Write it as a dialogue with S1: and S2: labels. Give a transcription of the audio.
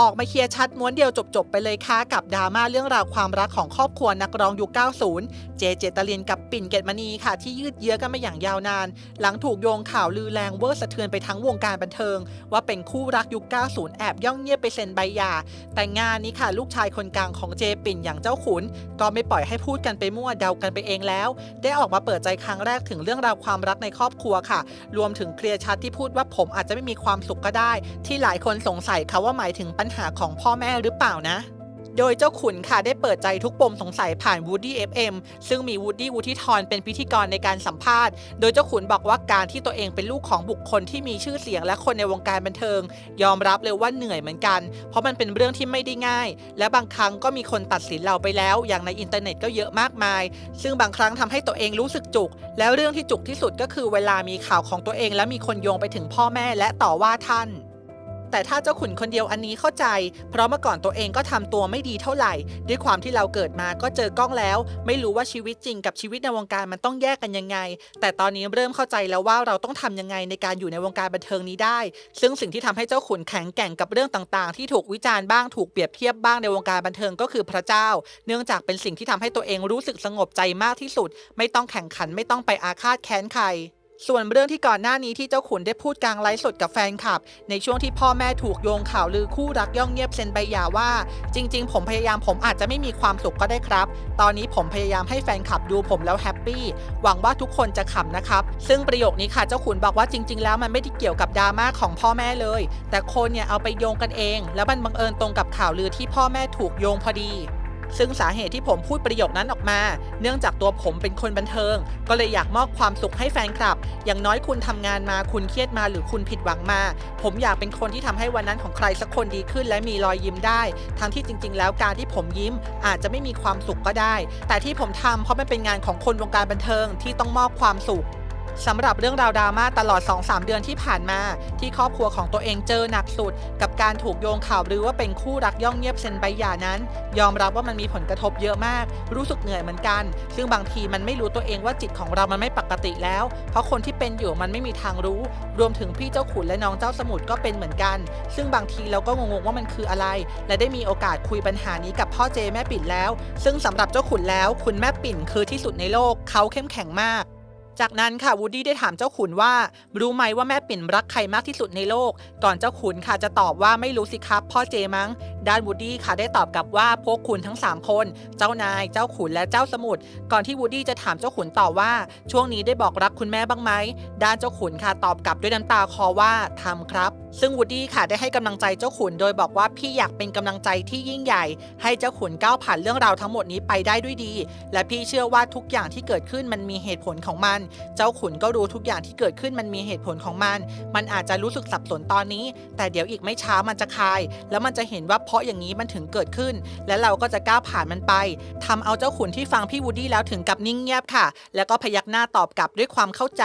S1: ออกมาเคลียร์ชัดม้วนเดียวจบๆไปเลยค่ะกับดราม่าเรื่องราวความรักของครอบครัวนักร้องยุค 90 เจเจตลินกับปิ่นเกตมณีค่ะ ที่ยืดเยื้อกันมาอย่างยาวนาน หลังถูกโยงข่าวลือแรงเวอร์สะเทือนไปทั้งวงการบันเทิง ว่าเป็นคู่รักยุค 90 แอบย่องเงียบไปเซ็นใบหย่า แต่งานนี้ค่ะ ลูกชายคนกลางของเจปิ่นอย่างเจ้าขุน ก็ไม่ปล่อยให้พูดกันไปมั่วเดากันไปเองแล้ว ได้ออกมาเปิดใจครั้งแรกถึงเรื่องราวความรักในครอบครัวค่ะ รวมถึงเคลียร์ชัดที่พูดว่าผมอาจจะไม่มีความสุขก็ได้ ที่หลายคนสงสัยค่ะว่าหมายถึงปัญหาของพ่อแม่หรือเปล่านะ โดยเจ้าขุนค่ะได้เปิดใจทุกปมสงสัยผ่าน Woody FM ซึ่งมี Woody วูที่ทอนเป็นพิธีกรในการสัมภาษณ์ โดยเจ้าขุนบอกว่าการที่ตัวเองเป็นลูกของบุคคลที่มีชื่อเสียงและคนในวงการบันเทิง ยอมรับเลยว่าเหนื่อยเหมือนกัน เพราะมันเป็นเรื่องที่ไม่ได้ง่าย และบางครั้งก็มีคนตัดสินเราไปแล้ว อย่างในอินเทอร์เน็ตก็เยอะมากมาย ซึ่งบางครั้งทำให้ตัวเองรู้สึกจุก แล้วเรื่องที่จุกที่สุดก็คือเวลามีข่าวของตัวเอง และมีคนโยงไปถึงพ่อแม่และต่อว่าท่าน แต่ถ้าเจ้าขุนคนเดียวอันนี้เข้าใจ เพราะเมื่อก่อนตัวเองก็ทำตัวไม่ดีเท่าไหร่ ด้วยความที่เราเกิดมาก็เจอกล้องแล้ว ไม่รู้ว่าชีวิตจริงกับชีวิตในวงการมันต้องแยกกันยังไง แต่ตอนนี้เริ่มเข้าใจแล้วว่าเราต้องทำยังไงในการอยู่ในวงการบันเทิงนี้ได้ ซึ่งสิ่งที่ทำให้เจ้าขุนแข็งแกร่งกับเรื่องต่างๆ ที่ถูกวิจารณ์บ้างถูกเปรียบเทียบบ้างในวงการบันเทิงก็คือพระเจ้า เนื่องจากเป็นสิ่งที่ทำให้ตัวเองรู้สึกสงบใจมากที่สุด ไม่ต้องแข่งขันไม่ต้องไปอาฆาตแค้นใคร ส่วนเรื่องที่ก่อนหน้านี้ที่เจ้าขุนได้พูดกลางไลฟ์สดกับแฟนคลับ ในช่วงที่พ่อแม่ถูกโยงข่าวลือคู่รักย่องเงียบเซ็นใบหย่าว่า จริง ๆ ผมพยายามผมอาจจะไม่มีความสุขก็ได้ครับ ตอนนี้ผมพยายามให้แฟนคลับดูผมแล้วแฮปปี้หวังว่าทุกคนจะขำนะครับ ซึ่งประโยคนี้ค่ะเจ้าขุนบอกว่าจริง ๆ แล้วมันไม่ได้เกี่ยวกับดราม่าของพ่อแม่เลย แต่คนเนี่ยเอาไปโยงกันเอง แล้วมันบังเอิญตรงกับข่าวลือที่พ่อแม่ถูกโยงพอดี ซึ่งสาเหตุที่ผมพูดประโยคนั้นออกมา เนื่องจากตัวผมเป็นคนบันเทิง ก็เลยอยากมอบความสุขให้แฟนคลับ อย่างน้อยคุณทำงานมาคุณเครียดมาหรือคุณผิดหวังมา ผมอยากเป็นคนที่ทำให้วันนั้นของใครสักคนดีขึ้น และมีรอยยิ้มได้ ทั้งที่จริง ๆ แล้วการที่ผมยิ้มอาจจะไม่มีความสุขก็ได้ แต่ที่ผมทำเพราะมันเป็นงานของคนวงการบันเทิงที่ต้องมอบความสุข สำหรับเรื่องราวดราม่าตลอด 2-3 เดือนที่ผ่านมา ที่ครอบครัวของตัวเองเจอหนักสุด กับการถูกโยงข่าวหรือว่าเป็นคู่รักย่องเงียบเซ็นใบหย่านั้น ยอมรับว่ามันมีผลกระทบเยอะมาก รู้สึกเหนื่อยเหมือนกัน ซึ่งบางทีมันไม่รู้ตัวเองว่าจิตของเรามันไม่ปกติแล้ว เพราะคนที่เป็นอยู่มันไม่มีทางรู้ รวมถึงพี่เจ้าขุนและน้องเจ้าสมุทรก็เป็นเหมือนกัน ซึ่งบางทีเราก็งงๆว่ามันคืออะไร และได้มีโอกาสคุยปัญหานี้กับพ่อเจแม่ปิ่นแล้ว ซึ่งสำหรับเจ้าขุนแล้ว คุณแม่ปิ่นคือที่สุดในโลกเขาเข้มแข็งมาก จากนั้นค่ะวูดดี้ได้ถามเจ้าขุนว่า รู้ไหมว่าแม่ปิ่นรักใครมากที่สุดในโลก ก่อนเจ้าขุนค่ะจะตอบว่าไม่รู้สิครับ พ่อเจมั้งด้านวูดดี้ค่ะได้ตอบกลับว่าพวกคุณทั้ง 3 คน เจ้านายเจ้าขุนและเจ้าสมุทรก่อนที่วูดดี้จะถามเจ้าขุนต่อว่า ช่วงนี้ได้บอกรักคุณแม่บ้างไหมด้านเจ้าขุนค่ะตอบกลับด้วยน้ำตาคอว่าทำครับ ซึ่งวูดดี้ค่ะได้ให้กำลังใจเจ้าขุนโดยบอกว่าพี่อยากเป็นกำลังใจที่ยิ่งใหญ่ ให้เจ้าขุนก้าวผ่านเรื่องราวทั้งหมดนี้ไปได้ด้วยดี และพี่เชื่อว่าทุกอย่างที่เกิดขึ้นมันมีเหตุผลของมันเจ้าขุนก็รู้ทุกอย่างที่เกิดขึ้นมันมีเหตุผลของมัน มันอาจจะรู้สึกสับสนตอนนี้ แต่เดี๋ยวอีกไม่ช้ามันจะคลาย แล้วมันจะเห็นว่าเพราะอย่างนี้มันถึงเกิดขึ้น และเราก็จะก้าวผ่านมันไปทำเอาเจ้าขุนที่ฟังพี่วูดดี้แล้วถึงกับนิ่งเงียบค่ะ แล้วก็พยักหน้าตอบกลับด้วยความเข้าใจ